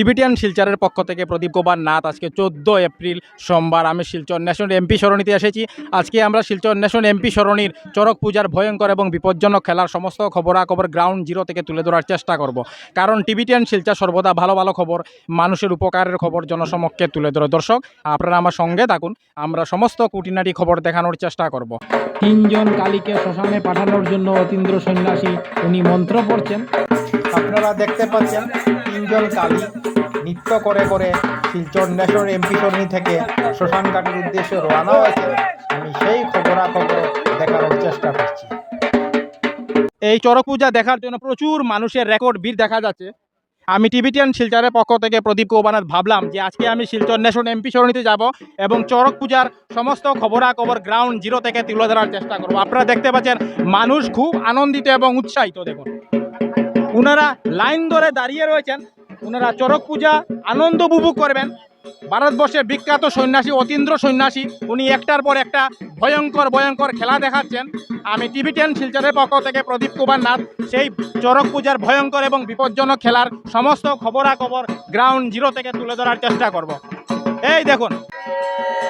Tibetan শিলচরের পক্ষ থেকে প্রদীপ কুমার নাথ আজকে চোদ্দ এপ্রিল সোমবার। আমি শিলচর ন্যাশনাল এমপি সরণিতে এসেছি। আজকে আমরা শিলচর ন্যাশনাল এমপি সরণির চরক পূজার ভয়ঙ্কর এবং বিপজ্জনক খেলার সমস্ত খবরাখবর গ্রাউন্ড জিরো থেকে তুলে ধরার চেষ্টা করব। কারণ টিবিটিয়ান শিলচর সর্বদা ভালো ভালো খবর, মানুষের উপকারের খবর জনসমক্ষে তুলে ধরে। দর্শক, আপনারা আমার সঙ্গে থাকুন। আমরা সমস্ত কুটিনাটি খবর দেখানোর চেষ্টা করব। তিনজন কালীকে শ্মশানে পাঠানোর জন্য অতীন্দ্র সন্ন্যাসী, উনি মন্ত্র পড়ছেন। আপনারা দেখতে পাচ্ছেন তিনজন কালী নৃত্য করে করে শিলচর ন্যাশনাল এমপি সরণি থেকে শ্মশান ঘাটের উদ্দেশ্যে রওনা হয়েছে। আমি সেই খবরাখবর দেখানোর চেষ্টা করছি। এই চড়ক পূজা দেখার জন্য প্রচুর মানুষের রেকর্ড ভিড় দেখা যাচ্ছে। আমি টিবিটিয়ান শিলচরের পক্ষ থেকে প্রদীপ কৌবানাথ ভাবলাম যে আজকে আমি শিলচর ন্যাশনাল এমপি সরণিতে যাব এবং চড়ক পূজার সমস্ত খবরাখবর গ্রাউন্ড জিরো থেকে তুলে ধরার চেষ্টা করব। আপনারা দেখতে পাচ্ছেন মানুষ খুব আনন্দিত এবং উৎসাহিত। দেখুন ওনারা লাইন ধরে দাঁড়িয়ে রয়েছেন। ওনারা চরক পূজা আনন্দ উপভোগ করবেন। ভারতবর্ষের বিখ্যাত সন্ন্যাসী অতীন্দ্র সন্ন্যাসী, উনি একটার পর একটা ভয়ঙ্কর ভয়ঙ্কর খেলা দেখাচ্ছেন। আমি টিভি টেন শিলচরের পক্ষ থেকে প্রদীপ কুমার নাথ, সেই চরক পূজার ভয়ঙ্কর এবং বিপজ্জনক খেলার সমস্ত খবরাখবর গ্রাউন্ড জিরো থেকে তুলে ধরার চেষ্টা করব। এই দেখুন,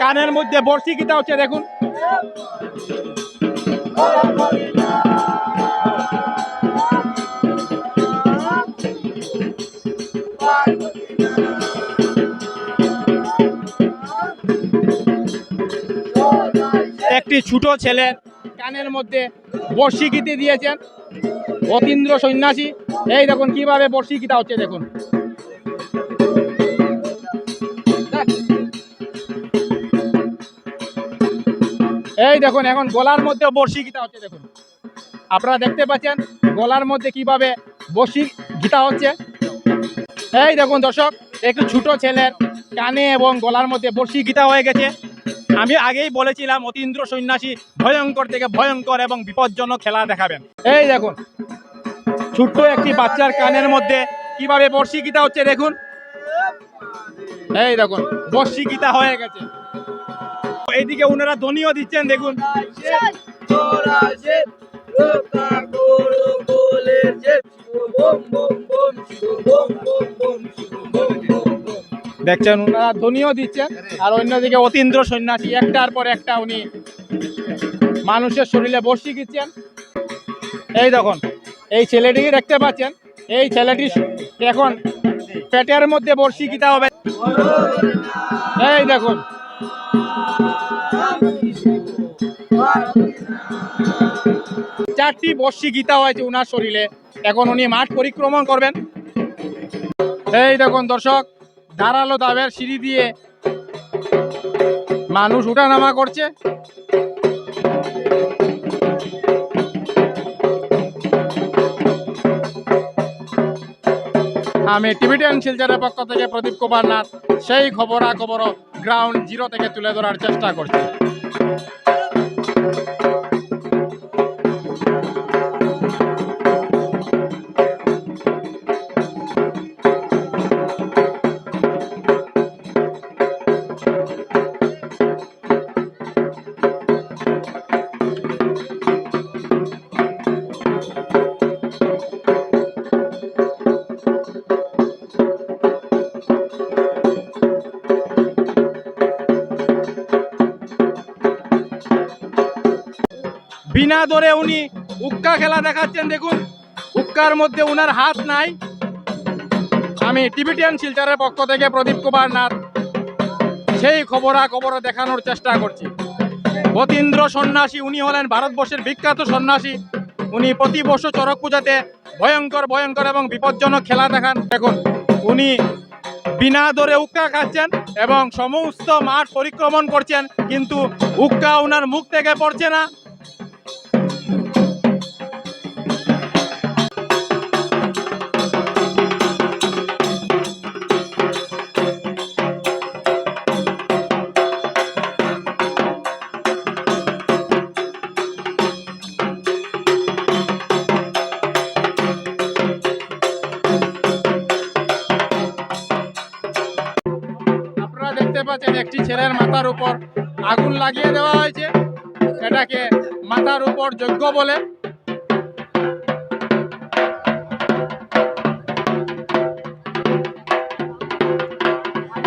কানের মধ্যে বর্ষি গীতা হচ্ছে, দেখুন। একটি ছোট ছেলে কানের মধ্যে বর্ষি গীতি দিয়েছেন। অতীন্দ্র সন্ন্যাসী। এই দেখুন, কীভাবে বর্ষি গীতা হচ্ছে দেখুন। এই দেখুন, এখন গলার মধ্যে বর্ষি গীতা হচ্ছে দেখুন। আপনারা দেখতে পাচ্ছেন গলার মধ্যে কীভাবে বর্ষি গীতা হচ্ছে। এই দেখুন দর্শক, একটু ছোট ছেলের কানে এবং গলার মধ্যে বর্ষি গীতা হয়ে গেছে। আমি আগেই বলেছিলাম, অতীন্দ্র সন্ন্যাসী ভয়ঙ্কর থেকে ভয়ঙ্কর এবং বিপজ্জনক খেলা দেখাবেন। এই দেখুন, ছোট্ট একটি বাচ্চার কানের মধ্যে কীভাবে বর্ষি গীতা হচ্ছে দেখুন। এই দেখুন বর্ষি গীতা হয়ে গেছে। এইদিকে ওনারা ধ্বনিও দিচ্ছেন, দেখুন। দেখছেন ওনারা ধ্বনিও দিচ্ছেন, আর অন্যদিকে অতীন্দ্র সন্ন্যাসী, একটার পর একটা উনি মানুষের শরীরে বসি দিচ্ছেন। এই দেখুন, এই ছেলেটিকে দেখতে পাচ্ছেন, এই ছেলেটি এখন পেটের মধ্যে বর্ষি গীতা হবে। এই দেখুন, চারটি বর্ষি গীতা হয়েছে উনার শরীরে। এখন উনি মাঠ পরিক্রমণ করবেন। এই দেখুন, দর্শক ধারালো দাবের সিঁড়ি দিয়ে। মানুষ উঠানামা করছে। আমি টিভিটেন শিলচরের পক্ষ থেকে প্রদীপ কুমার নাথ, সেই খবরাখবর গ্রাউন্ড জিরো থেকে তুলে ধরার চেষ্টা করছি। বিনা দরে উনি উক্কা খেলা দেখাচ্ছেন, দেখুন। উক্কার মধ্যে উনার হাত নাই। আমি টিভিটিয়ান শিলচরের পক্ষ থেকে প্রদীপ কুমার নাথ সেই খবরা খবর দেখানোর চেষ্টা করছি। অতীন্দ্র সন্ন্যাসী, উনি হলেন ভারতবর্ষের বিখ্যাত সন্ন্যাসী। উনি প্রতি বছর চড়ক পূজাতে ভয়ঙ্কর ভয়ঙ্কর এবং বিপজ্জনক খেলা দেখান। দেখুন, উনি বিনা দরে উক্কা খাচ্ছেন এবং সমস্ত মাঠ পরিক্রমণ করছেন, কিন্তু উক্কা ওনার মুখ থেকে পড়ছে না। উপর যজ্ঞ বলে।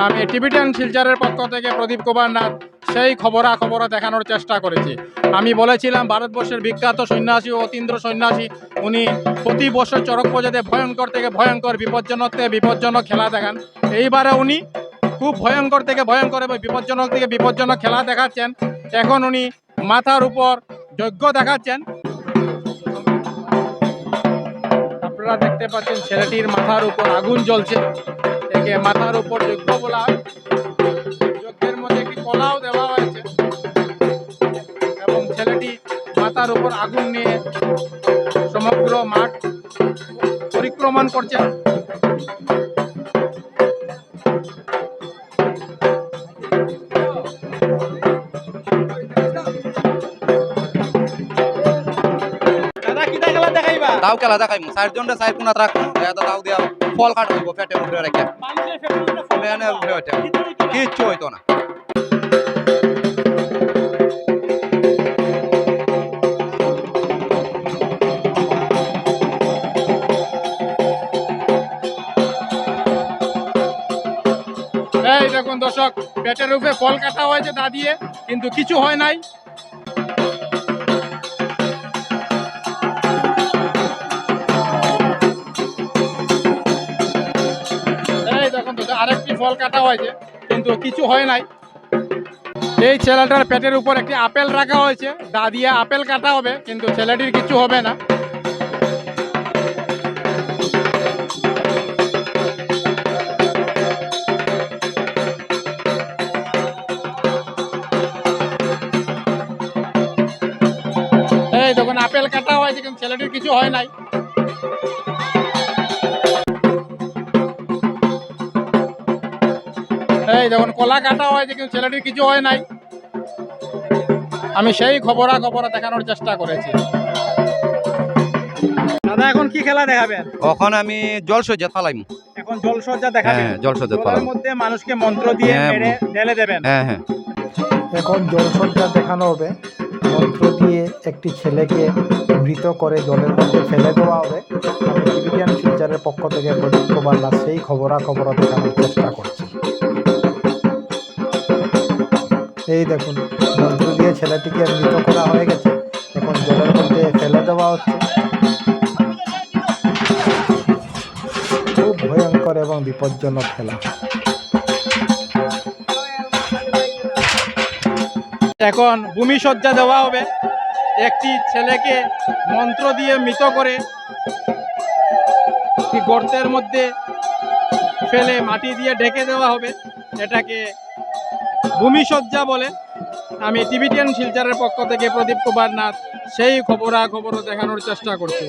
আমি টিবিটিয়ান শিলচরের পক্ষ থেকে প্রদীপ কুমার নাথ সেই খবরা খবর দেখানোর চেষ্টা করেছি। আমি বলেছিলাম, ভারতবর্ষের বিখ্যাত সন্ন্যাসী অতীন্দ্র সন্ন্যাসী, উনি প্রতি বছর চড়ক পূজাতে ভয়ঙ্কর থেকে ভয়ঙ্কর বিপজ্জনক থেকে বিপজ্জনক খেলা দেখান। এইবারে উনি খুব ভয়ঙ্কর থেকে ভয়ঙ্কর এবং বিপজ্জনক থেকে বিপজ্জনক খেলা দেখাচ্ছেন। এখন উনি মাথার উপর যজ্ঞ দেখাচ্ছেন। আপনারা দেখতে পাচ্ছেন ছেলেটির মাথার উপর আগুন জ্বলছে। একে মাথার উপর যজ্ঞ বলা যজ্ঞের মধ্যে একটি কলাও দেওয়া হয়েছে। এবং ছেলেটি মাথার উপর আগুন নিয়ে সমগ্র মাঠ পরিক্রমণ করছে। খেলা দেখাইমু। চারজনটা চার কোনাত রাখমু এটা দাও দিয়া ফল কাট হইব উপরে রেখে কিচ্ছু হইতো না। কিচ্ছু হইতো না। এই দেখুন দর্শক পেটের উপরে ফল কাটা হয়েছে দা দিয়ে কিন্তু কিছু হয় নাই। ফল কাটা হয়েছে, কিন্তু কিছু হয় নাই। এই ছেলেটার পেটের উপর একটি আপেল রাখা হয়েছে, দা দিয়ে আপেল কাটা হবে, কিন্তু ছেলেটির কিছু হবে না। এই দেখুন, আপেল কাটা হয়েছে, কিন্তু ছেলেটির কিছু হয় নাই। দেখুন কলা কাটা হয়েছে কিন্তু ছেলেটির কিছু হয় নাই। আমি সেই খবরা খবরা দেখানোর চেষ্টা করেছি। দাদা এখন কি খেলা দেখাবেন? আমি ফালাইমু এখন জলসজ্জা দেখাবেন? হ্যাঁ জলসজ্জা মধ্যে মানুষকে মন্ত্র দিয়ে হ্যাঁ, মেরে ঢেলে দেবেন। হ্যাঁ হ্যাঁ। এখন জলসজ্জা দেখানো হবে। মন্ত্র দিয়ে একটি ছেলেকে মৃত করে জলের মধ্যে ফেলে দেওয়া হবে। আমি টিভিটিয়ান শিলচারের পক্ষ থেকে প্রদীপ কুমার সেই খবরা খবর দেখানোর চেষ্টা করছি। এই দেখুন মন্ত্র দিয়ে ছেলেটিকে মৃত করা হয়ে গেছে। এখন জলের মধ্যে ফেলে দেওয়া হচ্ছে। খুব ভয়ঙ্কর এবং বিপজ্জনক খেলা। এখন ভূমি সজ্জা দেওয়া হবে। একটি ছেলেকে মন্ত্র দিয়ে মৃত করে গর্তের মধ্যে ফেলে মাটি দিয়ে ঢেকে দেওয়া হবে। এটাকে ভূমি সজ্জা বলে। আমি টিভিটিয়ান শিলচারের পক্ষ থেকে প্রদীপ কুমার নাথ, সেই খবরা খবরও দেখানোর চেষ্টা করছি।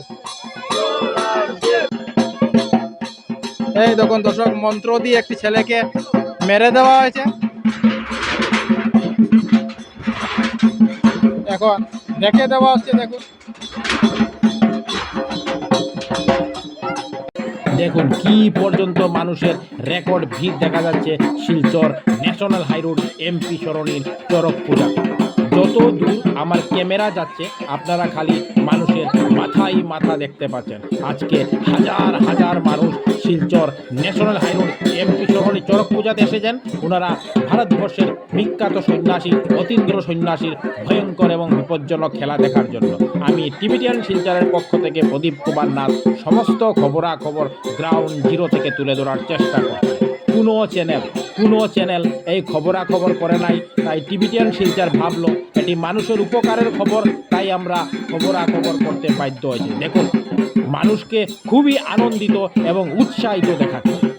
এই দেখুন দর্শক, মন্ত্র দিয়ে একটি ছেলেকে মেরে দেওয়া হয়েছে। এখন দেখে দেওয়া হচ্ছে, দেখুন। দেখুন কি পর্যন্ত মানুষের রেকর্ড ভিড় দেখা যাচ্ছে Silchar national high road MP সরণির Charak Puja. যত দূর আমার ক্যামেরা যাচ্ছে, আপনারা খালি মানুষের মাথায় মাথা দেখতে পাচ্ছেন। আজকে হাজার হাজার মানুষ শিলচর ন্যাশনাল হাইরোড এমপি শহরে চরক পূজাতে এসেছেন। ওনারা ভারতবর্ষের বিখ্যাত সন্ন্যাসী, অতীন্দ্র সন্ন্যাসীর ভয়ঙ্কর এবং বিপজ্জনক খেলা দেখার জন্য। আমি টিভিটিয়ান শিলচরের পক্ষ থেকে প্রদীপ কুমার নাথ সমস্ত খবরাখবর গ্রাউন্ড জিরো থেকে তুলে ধরার চেষ্টা করছি। কোনো চ্যানেল কোনো চ্যানেল এই খবরাখবর করে নাই, তাই টিভিটিয়ান শিলচার ভাবলো, এটি মানুষের উপকারের খবর, তাই আমরা খবরাখবর করতে বাধ্য হয়েছি। দেখুন, মানুষকে খুবই আনন্দিত এবং উৎসাহিত দেখাচ্ছে।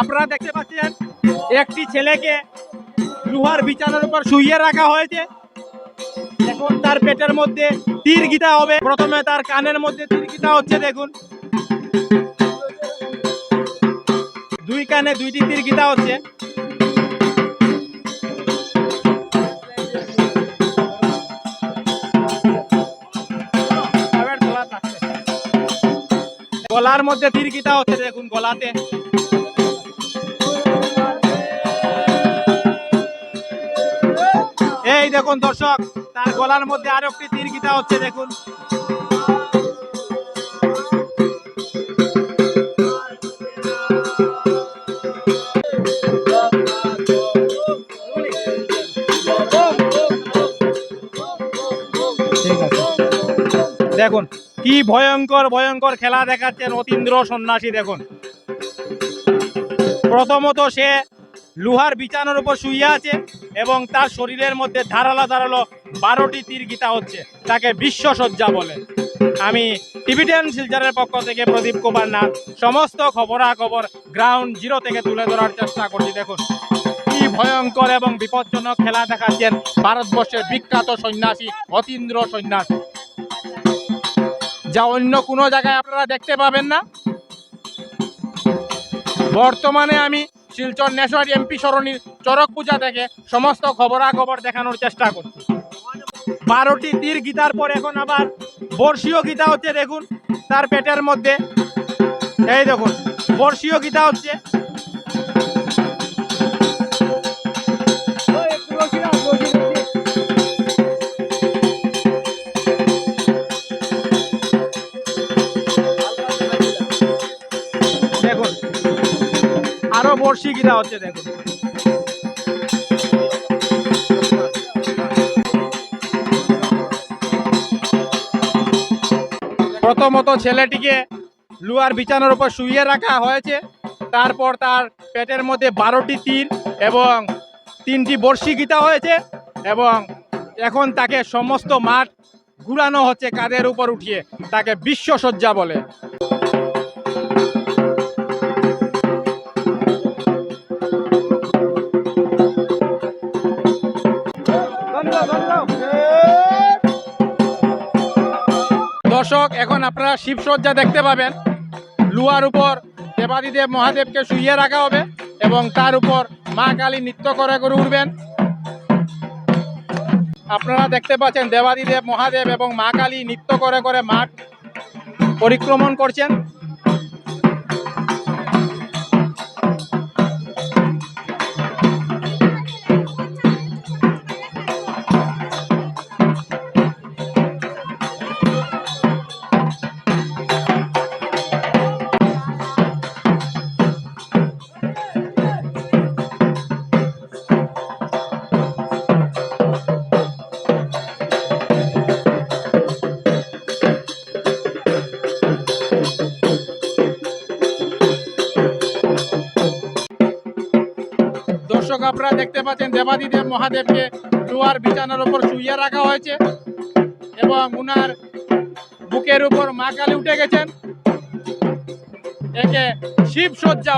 আপনারা দেখতে পাচ্ছেন, একটি ছেলেকে লোহার বিছানার উপর শুইয়ে রাখা হয়েছে। এখন তার পেটের মধ্যে তীর গীতা হবে। প্রথমে তার কানের মধ্যে তীর গীতা হচ্ছে, দেখুন। দুই কানে দুইটি তীর গীতা হচ্ছে। গলার মধ্যে তীর গীতা হচ্ছে, দেখুন, গলাতে। এই দেখুন দর্শক, তার গলার মধ্যে আরও একটি তীর গীতা হচ্ছে, দেখুন। দেখুন, কি ভয়ঙ্কর ভয়ঙ্কর খেলা দেখাচ্ছেন অতীন্দ্র সন্ন্যাসী, দেখুন। প্রথমত সে লোহার বিছানোর উপর শুয়ে আছে এবং তার শরীরের মধ্যে ধারালো ধারালো বারোটি তীর গীতা হচ্ছে, তাকে বিশ্বসজ্জা বলে। আমি টিভিটেন শিলচরের পক্ষ থেকে প্রদীপ কুমার নাথ, সমস্ত খবরাখবর গ্রাউন্ড জিরো থেকে তুলে ধরার চেষ্টা করছি, দেখুন। কি ভয়ঙ্কর এবং বিপজ্জনক খেলা দেখাচ্ছেন ভারতবর্ষের বিখ্যাত সন্ন্যাসী, অতীন্দ্র সন্ন্যাসী। যা অন্য কোনো জায়গায় আপনারা দেখতে পাবেন না। বর্তমানে আমি শিলচর ন্যাশনাল এমপি সরণির চরক পূজা থেকে সমস্ত খবরাখবর দেখানোর চেষ্টা করছি। বারোটি তীর গীতার পর এখন আবার বর্ষীয় গীতা হচ্ছে, দেখুন, তার পেটের মধ্যে। এই দেখুন, বর্ষীয় গীতা হচ্ছে। বর্ষি গীতা হচ্ছে দেখুন প্রথমত ছেলেটিকে লুয়ার বিছানার উপর শুইয়ে রাখা হয়েছে। তারপর তার পেটের মধ্যে বারোটি তীর এবং তিনটি বর্ষি গীতা হয়েছে এবং এখন তাকে সমস্ত মাঠ ঘুরানো হচ্ছে কাঁধের উপর উঠিয়ে, তাকে বিশ্বসজ্জা বলে। দর্শক, এখন আপনারা শিবসজ্জা দেখতে পাবেন। লুয়ার উপর দেবাদিদেব মহাদেবকে শুইয়ে রাখা হবে এবং তার উপর মা কালী নৃত্য করে করে উঠবেন। আপনারা দেখতে পাচ্ছেন দেবাদিদেব মহাদেব এবং মা কালী নৃত্য করে করে মাঠ পরিক্রমণ করছেন। দর্শক আপনারা দেখতে পাচ্ছেন দেবাদিদেব মহাদেবকে লোহার বিছানার উপর শুইয়ে রাখা হয়েছে এবং উনার বুকের উপর মা কালী উঠে গেছেন। একে শিব সজ্জা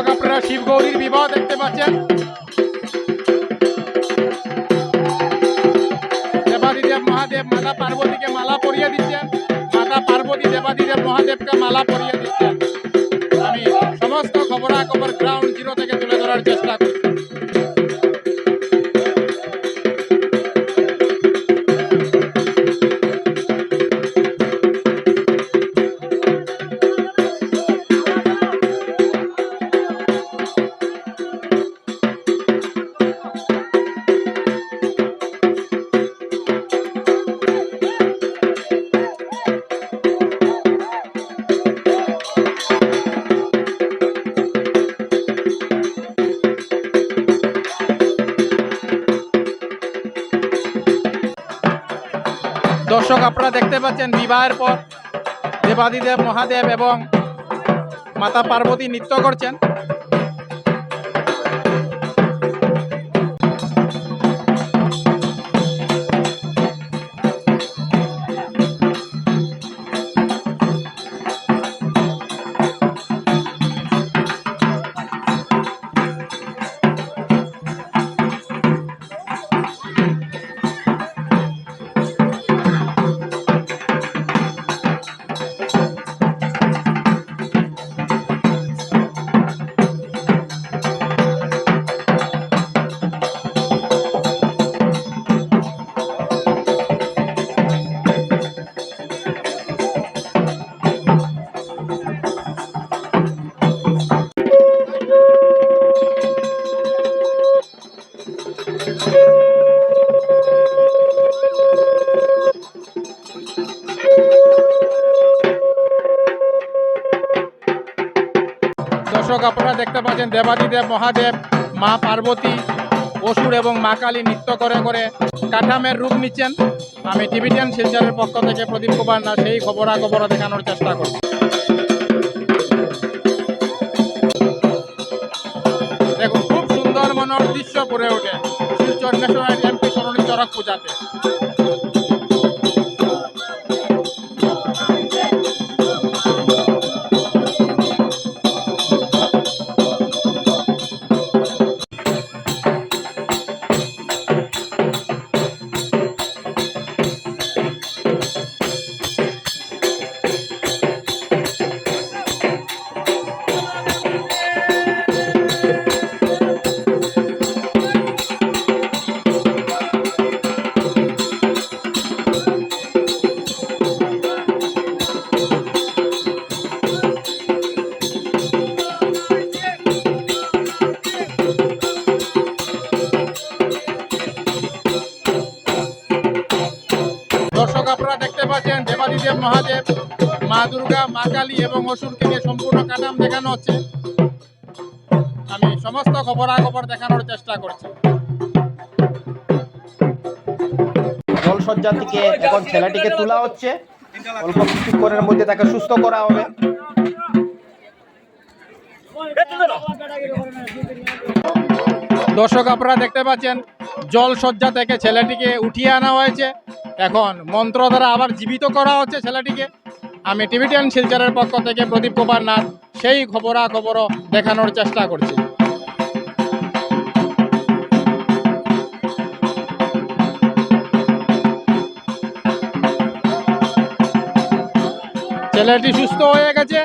দর্শক আপনারা শিবগৌরীর বিবাহ দেখতে পাচ্ছেন। দেবাদিদেব মহাদেব মাতা পার্বতীকে মালা পরিয়ে দিচ্ছেন। মাতা পার্বতী দেবাদিদেব মহাদেবকে মালা পরিয়ে দিচ্ছেন। আমি সমস্ত খবরাখবর গ্রাউন্ড জিরো থেকে তুলে ধরার চেষ্টা করি আপনারা দেখতে পাচ্ছেন বিবাহের পর দেবাদিদেব মহাদেব এবং মাতা পার্বতী নৃত্য করছেন। দেখতে পাচ্ছেন দেবাদিদেব, মহাদেব, মা পার্বতী, অসুর এবং মা কালী নৃত্য করে করে কাঠামের রূপ নিচ্ছেন। আমি টিভিটিয়ান শিলচরের পক্ষ থেকে প্রদীপ কুমার না, সেই খবরাখবর দেখানোর চেষ্টা করছি দেখুন, খুব সুন্দর মনোর দৃশ্য পড়ে ওঠে শিলচর ন্যাশনাল এমপি সরণী চরক পূজাতে। কালী এবং অসুরকে নিয়ে সম্পূর্ণ কাটাম দেখানো হচ্ছে। আমি সমস্ত খবরাখবর দেখানোর চেষ্টা করছি। জলসজ্জা থেকে এখন ছেলেটিকে তোলা হচ্ছে। অল্প কিছুক্ষণের মধ্যে তাকে সুস্থ করা হবে। দর্শক আপনারা দেখতে পাচ্ছেন জল সজ্জা থেকে ছেলেটিকে উঠিয়ে আনা হয়েছে। এখন মন্ত্র দ্বারা আবার জীবিত করা হচ্ছে ছেলেটিকে। আমি টিভিটিয়ান শিলচরের পক্ষ থেকে প্রদীপ কুমার নাথ, সেই খবরা খবরাখবরও দেখানোর চেষ্টা করছি। ছেলেটি সুস্থ হয়ে গেছে।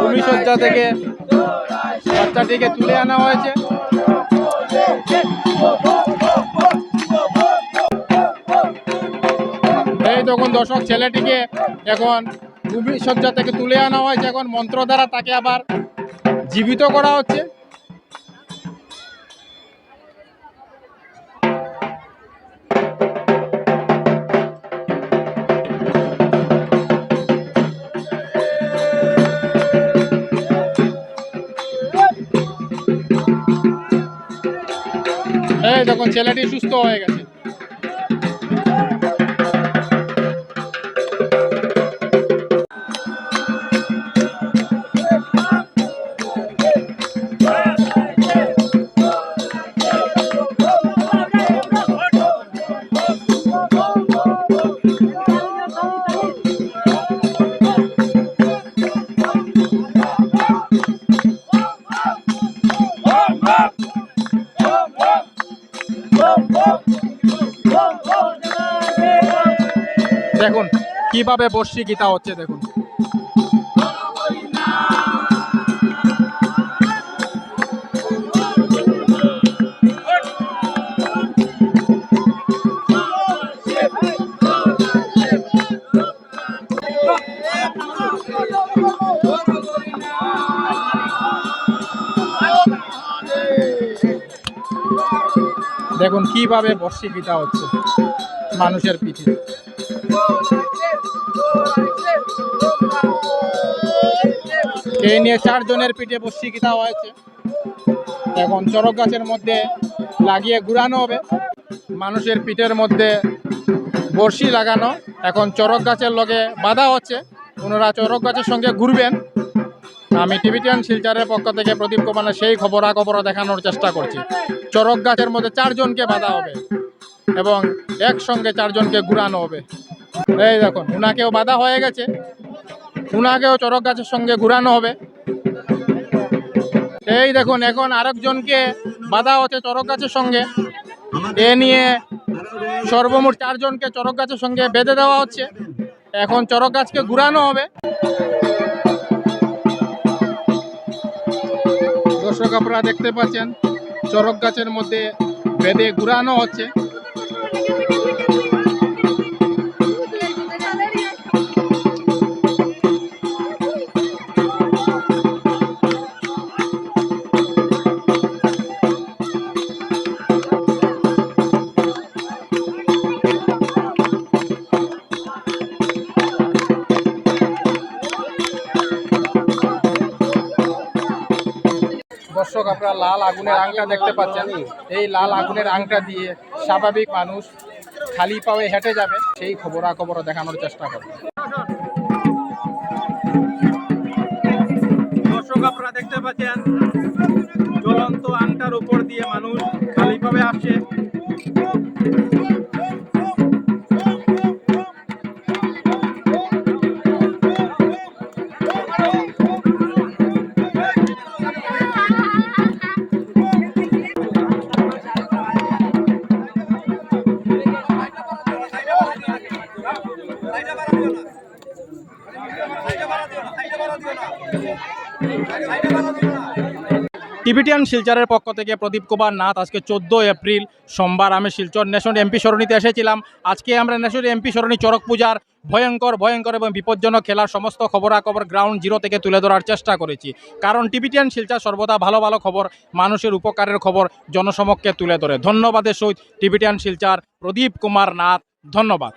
ভূমি সজ্জা থেকে বাচ্চাটিকে তুলে আনা হয়েছে। তখন দর্শক ছেলেটিকে এখন ভূমি সজ্জা থেকে তুলে আনা হয়েছে, এখন মন্ত্র দ্বারা তাকে আবার জীবিত করা হচ্ছে। এই দেখুন, ছেলেটি সুস্থ হয়ে গেছে। কীভাবে বর্ষি গীতা হচ্ছে দেখুন। দেখুন কীভাবে বর্ষি গীতা হচ্ছে মানুষের পিঠে। এই নিয়ে চারজনের পিঠে বর্ষি গীতা হয়েছে। এখন চরক গাছের মধ্যে লাগিয়ে ঘুরানো হবে। মানুষের পিঠের মধ্যে বর্ষি লাগানো। এখন চরক গাছের লগে বাধা হচ্ছে। ওনারা চরক গাছের সঙ্গে ঘুরবেন। আমি টিভিটিয়ান শিলচারের পক্ষ থেকে প্রদীপ কুমারের সেই খবরাখবর দেখানোর চেষ্টা করছি। চরক গাছের মধ্যে চারজনকে বাধা হবে এবং একসঙ্গে চারজনকে ঘুরানো হবে। এই দেখুন, উনাকেও বাধা হয়ে গেছে। উনাকেও চরক গাছের সঙ্গে ঘুরানো হবে। এই দেখুন, এখন আরেকজনকে বাধা হচ্ছে চরক গাছের সঙ্গে। এ নিয়ে সর্বমোট চারজনকে চরক গাছের সঙ্গে বেঁধে দেওয়া হচ্ছে। এখন চরক গাছকে ঘুরানো হবে। দর্শক আপনারা দেখতে পাচ্ছেন চরক গাছের মধ্যে বেঁধে ঘুরানো হচ্ছে। লাল আগুনের আংটা দেখতে পাচ্ছেন। এই লাল আগুনের আংটা দিয়ে স্বাভাবিক মানুষ খালি পায়ে হেঁটে যাবে, সেই খবরাখবর দেখানোর চেষ্টা করবে। আপনারা দেখতে পাচ্ছেন, জ্বলন্ত আংটার উপর দিয়ে মানুষ খালি পাবে আসছে। টিবিটিয়ান শিলচরের পক্ষ থেকে প্রদীপ কুমার নাথ আজকে চোদ্দ এপ্রিল সোমবার আমি শিলচর ন্যাশন এমপি সরণিতে এসেছিলাম। আজকে আমরা ন্যাশন এমপি সরণি চরক পূজার ভয়ঙ্কর ভয়ঙ্কর এবং বিপজ্জনক খেলার সমস্ত খবরাখবর গ্রাউন্ড জিরো থেকে তুলে ধরার চেষ্টা করেছি। কারণ টিবিটিয়ান শিলচর সর্বদা ভালো ভালো খবর, মানুষের উপকারের খবর জনসমক্ষে তুলে ধরে। ধন্যবাদের সহিত টিবিটিয়ান শিলচর প্রদীপ কুমার নাথ, ধন্যবাদ।